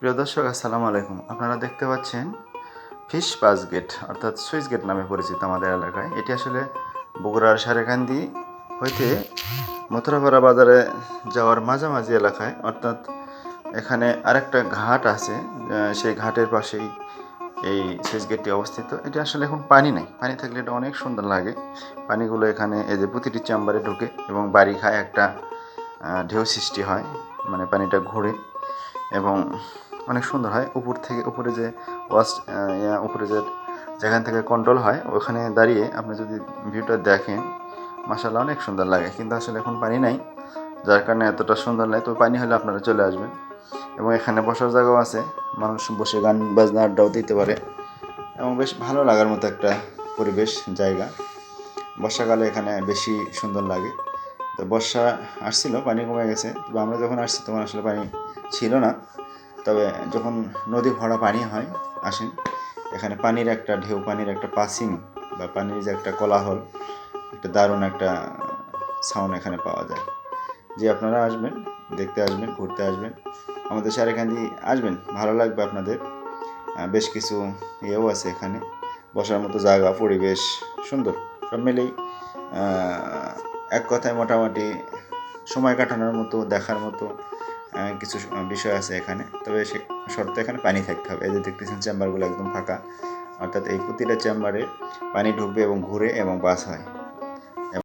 প্রিয় দর্শক, আসসালামু আলাইকুম। আপনারা দেখতে পাচ্ছেন ফিশ পাস গেট, অর্থাৎ সুইচ গেট নামে পরিচিত আমাদের এলাকায়। এটি আসলে বগুড়ার সারেকান্দি হইতে মথুরাপাড়া বাজারে যাওয়ার মাঝামাঝি এলাকায়। অর্থাৎ এখানে আরেকটা ঘাট আছে সেই ঘাটের পাশেই এই সুইচ গেটটি অবস্থিত। এটা আসলে এখন পানি নেই। পানি থাকলে এটা অনেক সুন্দর লাগে। পানিগুলো এখানে এই যে প্রতিটি চেম্বারে ঢুকে এবং বাড়ি খায় একটা ঢেউ সৃষ্টি হয় মানে পানিটা ঘুরে এবং অনেক সুন্দর হয়। উপর থেকে উপরে যে ওয়াশ উপরে যে যেখান থেকে কন্ট্রোল হয়, ওখানে দাঁড়িয়ে আপনি যদি ভিউটা দেখেন মাসাল্লাহ অনেক সুন্দর লাগে। কিন্তু আসলে এখন পানি নাই, যার কারণে এতটা সুন্দর লাগে তো পানি হলে আপনারা চলে আসবেন। এবং এখানে বসার জায়গাও আছে। মানুষ বসে গান বাজনা আড্ডাও দিতে পারে। এবং বেশ ভালো লাগার মতো একটা পরিবেশ, জায়গা। বর্ষাকালে এখানে বেশি সুন্দর লাগে। তো বর্ষা আসছিল, পানি কমে গেছে। তবে আমরা যখন আসছি, তখন আসলে পানি ছিল না। তবে যখন নদী ভরা পানি হয়, আসেন, এখানে পানির একটা ঢেউ, পানির একটা পাসিং বা পানির যে একটা কোলাহল, একটা দারুণ একটা সাউন্ড এখানে পাওয়া যায়। যে আপনারা আসবেন, দেখতে আসবেন, ঘুরতে আসবেন। আমাদের সারেখান্দি আসবেন, ভালো লাগবে আপনাদের। বেশ কিছু ইয়েও আছে এখানে, বসার মতো জায়গা, পরিবেশ, সুন্দর। সব মিলেই এক কথায় মোটামুটি সময় কাটানোর মতো, দেখার মতো কিছু বিষয় আছে এখানে। তবে সে শর্ত এখানে পানি থাকতে হবে। এই যে দেখতেছেন চেম্বারগুলো একদম ফাঁকা। অর্থাৎ এই প্রতিটা চেম্বারে পানি ঢুকবে এবং ঘুরে এবং বাস হয়।